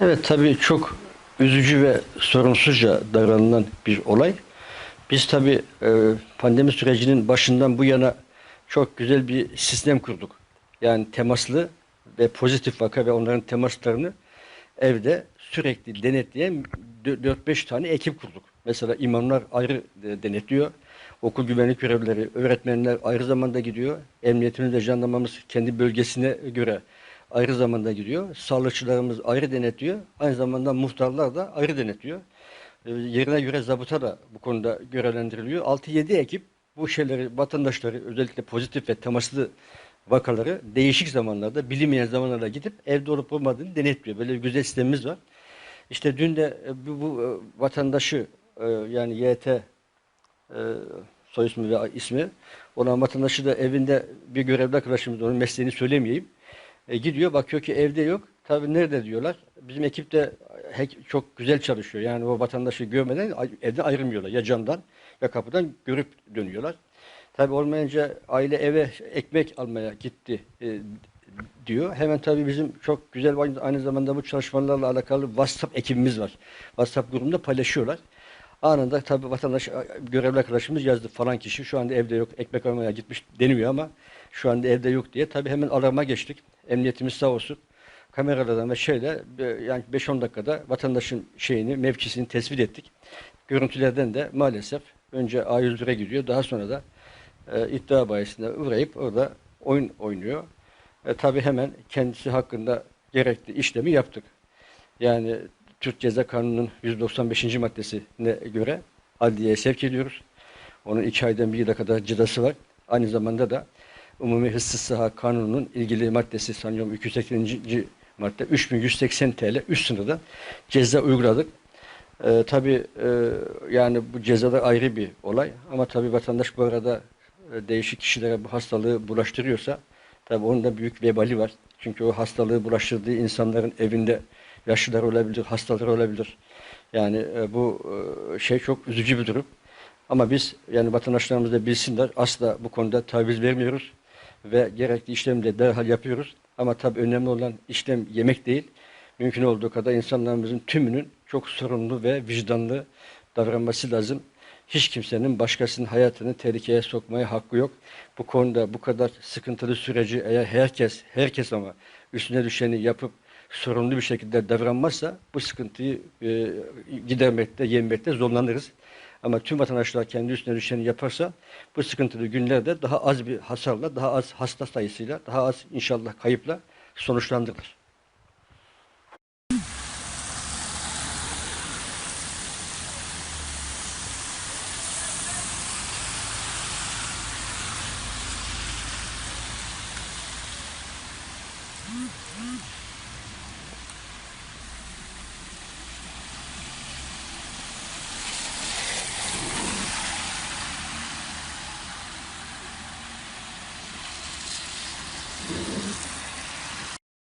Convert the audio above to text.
Evet tabii çok üzücü ve sorumsuzca davranılan bir olay. Biz tabii e, pandemi sürecinin başından bu yana çok güzel bir sistem kurduk. Yani temaslı ve pozitif vaka ve onların temaslarını evde sürekli denetleyen 4-5 tane ekip kurduk. Mesela imamlar ayrı de- denetliyor. Okul güvenlik görevlileri, öğretmenler ayrı zamanda gidiyor. Emniyetimiz ve jandarmamız kendi bölgesine göre ayrı zamanda gidiyor. Sağlıkçılarımız ayrı denetliyor. Aynı zamanda muhtarlar da ayrı denetliyor. E, Yerine göre zabıta da bu konuda görevlendiriliyor. 6-7 ekip bu şeyleri, vatandaşları özellikle pozitif ve temaslı vakaları değişik zamanlarda, bilinmeyen zamanlarda gidip evde olup olmadığını denetliyor. Böyle bir güzel sistemimiz var. İşte dün de e, bu, bu e, vatandaşı e, yani YT soy ismi ve ismi olan vatandaşı da evinde bir görevli arkadaşımız onun mesleğini söylemeyeyim. E, gidiyor bakıyor ki evde yok. Tabii nerede diyorlar. Bizim ekip de çok güzel çalışıyor. Yani o vatandaşı görmeden ay- evden ayrılmıyorlar. Ya camdan ya kapıdan görüp dönüyorlar. Tabii olmayınca aile eve ekmek almaya gitti e, diyor. Hemen tabii bizim çok güzel aynı zamanda bu çalışmalarla alakalı WhatsApp ekibimiz var. WhatsApp grubunda paylaşıyorlar. Anında tabii vatandaş görevli arkadaşımız yazdı falan kişi şu anda evde yok ekmek almaya gitmiş deniyor ama şu anda evde yok diye tabii hemen arama geçtik. Emniyetimiz sağ olsun kameralardan ve şeyle e, yani 5-10 dakikada vatandaşın şeyini mevkisini tespit ettik. Görüntülerden de maalesef önce A101'e gidiyor daha sonra da e, iddia bayisinde uğrayıp orada oyun oynuyor. E, tabii hemen kendisi hakkında gerekli işlemi yaptık. Yani Türk Ceza Kanunu'nun 195. maddesine göre adliyeye sevk ediyoruz. Onun iki aydan bir yıla kadar cezası var. Aynı zamanda da Umumi Hıfzı Saha Kanunu'nun ilgili maddesi sanıyorum 280. madde 3180 TL üst sınırda ceza uyguladık. Ee, tabii e, yani bu cezada ayrı bir olay ama tabii vatandaş bu arada e, değişik kişilere bu hastalığı bulaştırıyorsa tabii onun da büyük vebali var. Çünkü o hastalığı bulaştırdığı insanların evinde yaşlılar olabilir, hastalar olabilir. Yani e, bu e, şey çok üzücü bir durum. Ama biz yani vatandaşlarımız da bilsinler asla bu konuda taviz vermiyoruz ve gerekli işlemi de derhal yapıyoruz. Ama tabii önemli olan işlem yemek değil. Mümkün olduğu kadar insanlarımızın tümünün çok sorumlu ve vicdanlı davranması lazım. Hiç kimsenin başkasının hayatını tehlikeye sokmaya hakkı yok. Bu konuda bu kadar sıkıntılı süreci eğer herkes, herkes ama üstüne düşeni yapıp sorumlu bir şekilde davranmazsa bu sıkıntıyı e, gidermekte, yenmekte zorlanırız. Ama tüm vatandaşlar kendi üstüne düşeni yaparsa bu sıkıntılı günlerde daha az bir hasarla, daha az hasta sayısıyla, daha az inşallah kayıpla sonuçlandırılır.